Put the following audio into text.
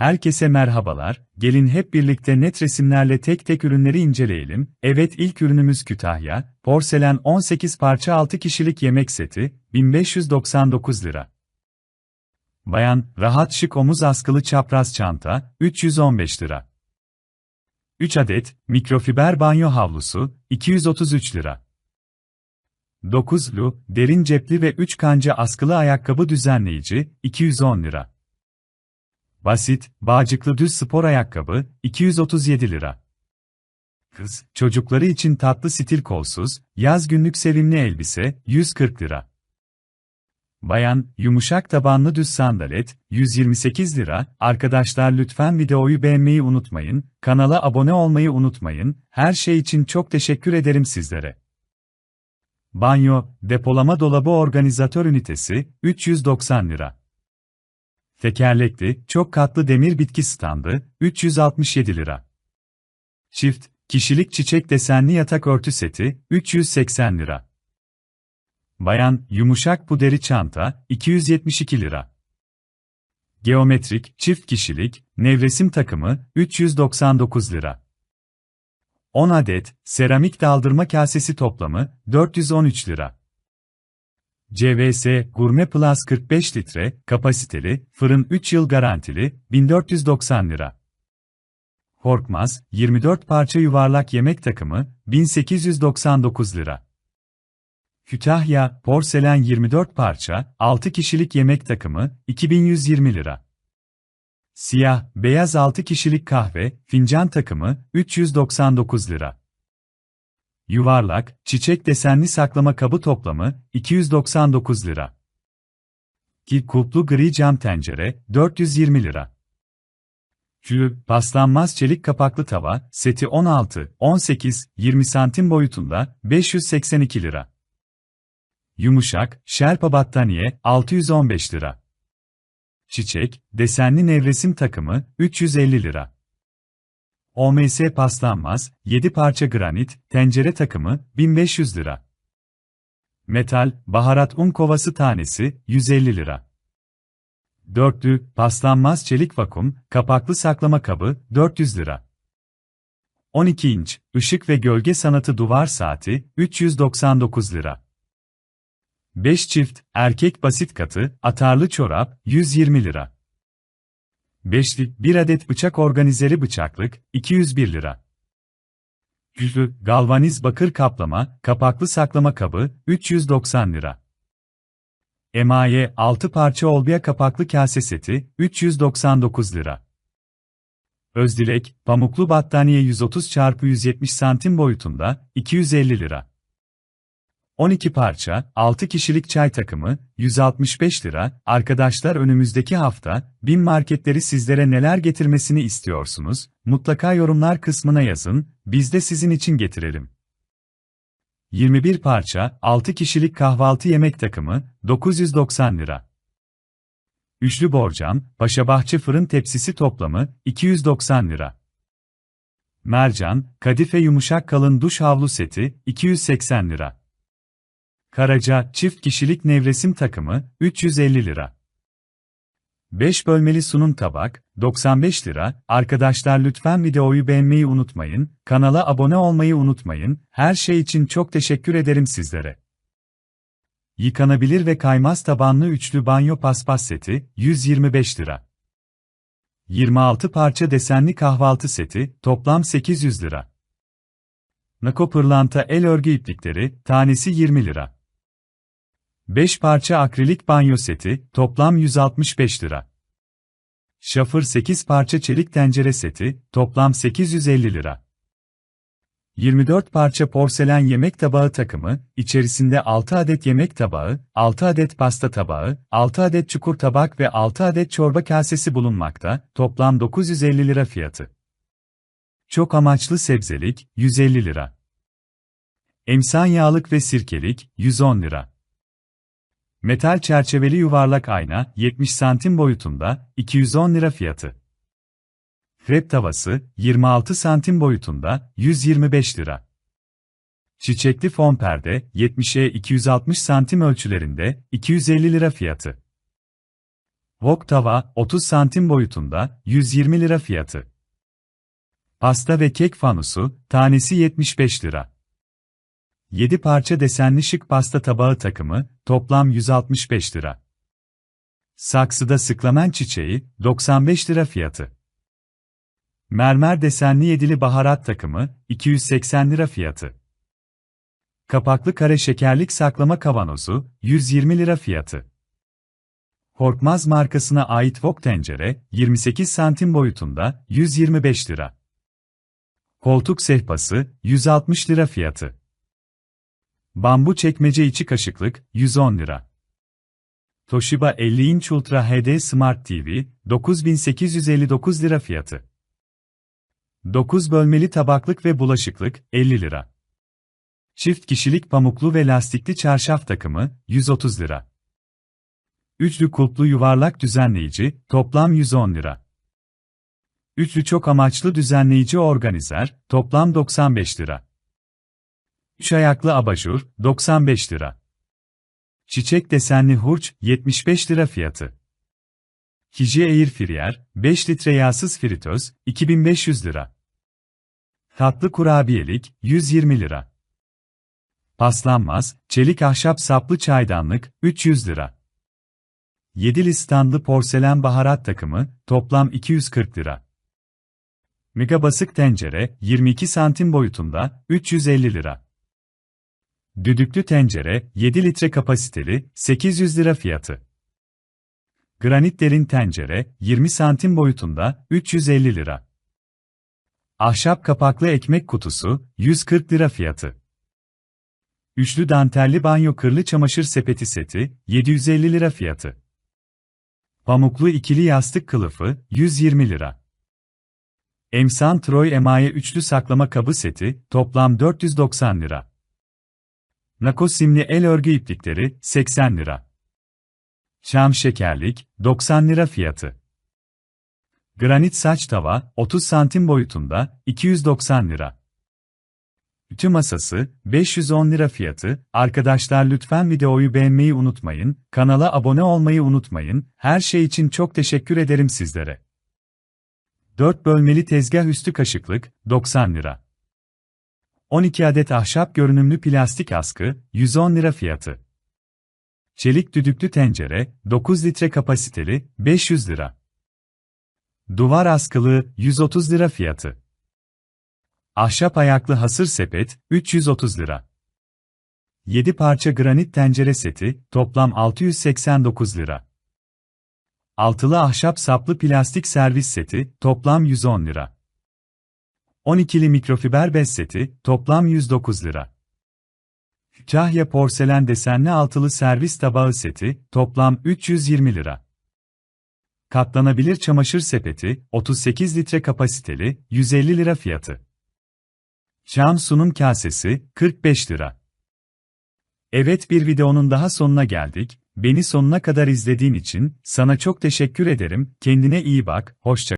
Herkese merhabalar, gelin hep birlikte net resimlerle tek tek ürünleri inceleyelim. Evet ilk ürünümüz Kütahya, porselen 18 parça 6 kişilik yemek seti, 1599 lira. Bayan, rahat şık omuz askılı çapraz çanta, 315 lira. 3 adet, mikrofiber banyo havlusu, 233 lira. 9'lu, derin cepli ve 3 kanca askılı ayakkabı düzenleyici, 210 lira. Basit, bağcıklı düz spor ayakkabı, 237 lira. Kız, çocukları için tatlı stil kolsuz, yaz günlük sevimli elbise, 140 lira. Bayan, yumuşak tabanlı düz sandalet, 128 lira. Arkadaşlar lütfen videoyu beğenmeyi unutmayın, kanala abone olmayı unutmayın, her şey için çok teşekkür ederim sizlere. Banyo, depolama dolabı organizatör ünitesi, 390 lira. Tekerlekli, çok katlı demir bitki standı, 367 lira. Çift, kişilik çiçek desenli yatak örtü seti, 380 lira. Bayan, yumuşak puderi çanta, 272 lira. Geometrik, çift kişilik, nevresim takımı, 399 lira. 10 adet, seramik daldırma kasesi toplamı, 413 lira. CVS Gurme Plus 45 litre, kapasiteli, fırın 3 yıl garantili, 1490 lira. Korkmaz, 24 parça yuvarlak yemek takımı, 1899 lira. Kütahya, porselen 24 parça, 6 kişilik yemek takımı, 2120 lira. Siyah, beyaz 6 kişilik kahve, fincan takımı, 399 lira. Yuvarlak, çiçek desenli saklama kabı toplamı, 299 lira. Ki kulplu gri cam tencere, 420 lira. Kü, paslanmaz çelik kapaklı tava, seti 16, 18, 20 santim boyutunda, 582 lira. Yumuşak, şerpa battaniye, 615 lira. Çiçek, desenli nevresim takımı, 350 lira. OMS paslanmaz, 7 parça granit, tencere takımı, 1500 lira. Metal, baharat un kovası tanesi, 150 lira. Dörtlü, paslanmaz çelik vakum, kapaklı saklama kabı, 400 lira. 12 inç, ışık ve gölge sanatı duvar saati, 399 lira. 5 çift, erkek basit katı, atarlı çorap, 120 lira. Beşli, bir adet bıçak organizeri bıçaklık, 201 lira. Yüzlü, galvaniz bakır kaplama, kapaklı saklama kabı, 390 lira. Emaye, 6 parça olbiya kapaklı kase seti, 399 lira. Özdilek, pamuklu battaniye 130 x 170 santim boyutunda, 250 lira. 12 parça, 6 kişilik çay takımı, 165 lira. Arkadaşlar önümüzdeki hafta, bin marketleri sizlere neler getirmesini istiyorsunuz? Mutlaka yorumlar kısmına yazın, biz de sizin için getirelim. 21 parça, 6 kişilik kahvaltı yemek takımı, 990 lira. Üçlü borcam, Paşabahçe fırın tepsisi toplamı, 290 lira. Mercan, kadife yumuşak kalın duş havlu seti, 280 lira. Karaca, çift kişilik nevresim takımı, 350 lira. 5 bölmeli sunum tabak, 95 lira. Arkadaşlar lütfen videoyu beğenmeyi unutmayın, kanala abone olmayı unutmayın, her şey için çok teşekkür ederim sizlere. Yıkanabilir ve kaymaz tabanlı üçlü banyo paspas seti, 125 lira. 26 parça desenli kahvaltı seti, toplam 800 lira. Nako pırlanta el örgü iplikleri, tanesi 20 lira. 5 parça akrilik banyo seti, toplam 165 lira. Şafır 8 parça çelik tencere seti, toplam 850 lira. 24 parça porselen yemek tabağı takımı, içerisinde 6 adet yemek tabağı, 6 adet pasta tabağı, 6 adet çukur tabak ve 6 adet çorba kasesi bulunmakta, toplam 950 lira fiyatı. Çok amaçlı sebzelik, 150 lira. Emsan yağlık ve sirkelik, 110 lira. Metal çerçeveli yuvarlak ayna, 70 santim boyutunda, 210 lira fiyatı. Krep tavası, 26 santim boyutunda, 125 lira. Çiçekli fon perde, 70'e 260 santim ölçülerinde, 250 lira fiyatı. Wok tava 30 santim boyutunda 120 lira fiyatı. Pasta ve kek fanusu tanesi 75 lira. 7 parça desenli şık pasta tabağı takımı toplam 165 lira. Saksıda sıklamen çiçeği 95 lira fiyatı. Mermer desenli yedili baharat takımı 280 lira fiyatı. Kapaklı kare şekerlik saklama kavanozu 120 lira fiyatı. Korkmaz markasına ait wok tencere 28 santim boyutunda 125 lira. Koltuk sehpası 160 lira fiyatı. Bambu çekmece içi kaşıklık 110 lira. Toshiba 50 inç Ultra HD Smart TV 9859 lira fiyatı. 9 bölmeli tabaklık ve bulaşıklık 50 lira. Çift kişilik pamuklu ve lastikli çarşaf takımı 130 lira. Üçlü kulplu yuvarlak düzenleyici toplam 110 lira. Üçlü çok amaçlı düzenleyici organizer toplam 95 lira. Üç ayaklı abajur 95 lira. Çiçek desenli hurç 75 lira fiyatı. Hiji Air Fryer 5 litre yağsız fritöz 2500 lira. Tatlı kurabiyelik 120 lira. Paslanmaz, çelik ahşap saplı çaydanlık 300 lira. 7'li standlı porselen baharat takımı toplam 240 lira. Mega basık tencere 22 santim boyutunda 350 lira. Düdüklü tencere 7 litre kapasiteli 800 lira fiyatı. Granit derin tencere 20 santim boyutunda 350 lira. Ahşap kapaklı ekmek kutusu 140 lira fiyatı. Üçlü dantelli banyo kırlı çamaşır sepeti seti 750 lira fiyatı. Pamuklu ikili yastık kılıfı 120 lira. Emsan Troy emaye üçlü saklama kabı seti toplam 490 lira. Nako simli el örgü iplikleri 80 lira. Şam şekerlik 90 lira fiyatı. Granit saç tava 30 santim boyutunda 290 lira. Ütü masası 510 lira fiyatı. Arkadaşlar lütfen videoyu beğenmeyi unutmayın, kanala abone olmayı unutmayın. Her şey için çok teşekkür ederim sizlere. 4 bölmeli tezgah üstü kaşıklık 90 lira. 12 adet ahşap görünümlü plastik askı 110 lira fiyatı. Çelik düdüklü tencere 9 litre kapasiteli 500 lira. Duvar askılı 130 lira fiyatı. Ahşap ayaklı hasır sepet 330 lira. 7 parça granit tencere seti toplam 689 lira. Altılı ahşap saplı plastik servis seti toplam 110 lira. 12'li mikrofiber bez seti toplam 109 lira. Kahya porselen desenli altılı servis tabağı seti toplam 320 lira. Katlanabilir çamaşır sepeti 38 litre kapasiteli 150 lira fiyatı. Cam sunum kasesi 45 lira. Evet bir videonun daha sonuna geldik. Beni sonuna kadar izlediğin için sana çok teşekkür ederim. Kendine iyi bak. Hoşça